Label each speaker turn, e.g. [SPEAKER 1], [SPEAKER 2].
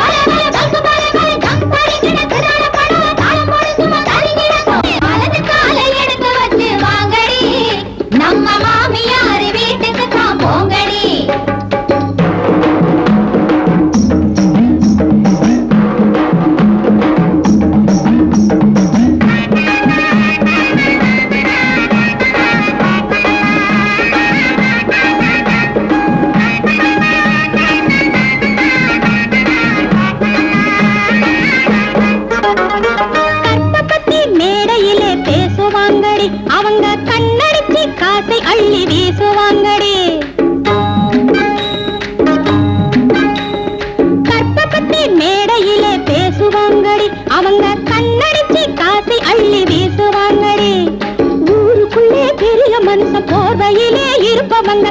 [SPEAKER 1] Vai, கண்ணடிச்சு காசை அள்ளி வீசுவாங்கடி. கற்பகத்தை மேடையிலே பேசுவாங்கடி. அவங்க கண்ணடிச்சு காசை அள்ளி வீசுவாங்கடி. ஊருக்குள்ளே பெரிய மனுஷ போர்வையிலே இருப்பவங்க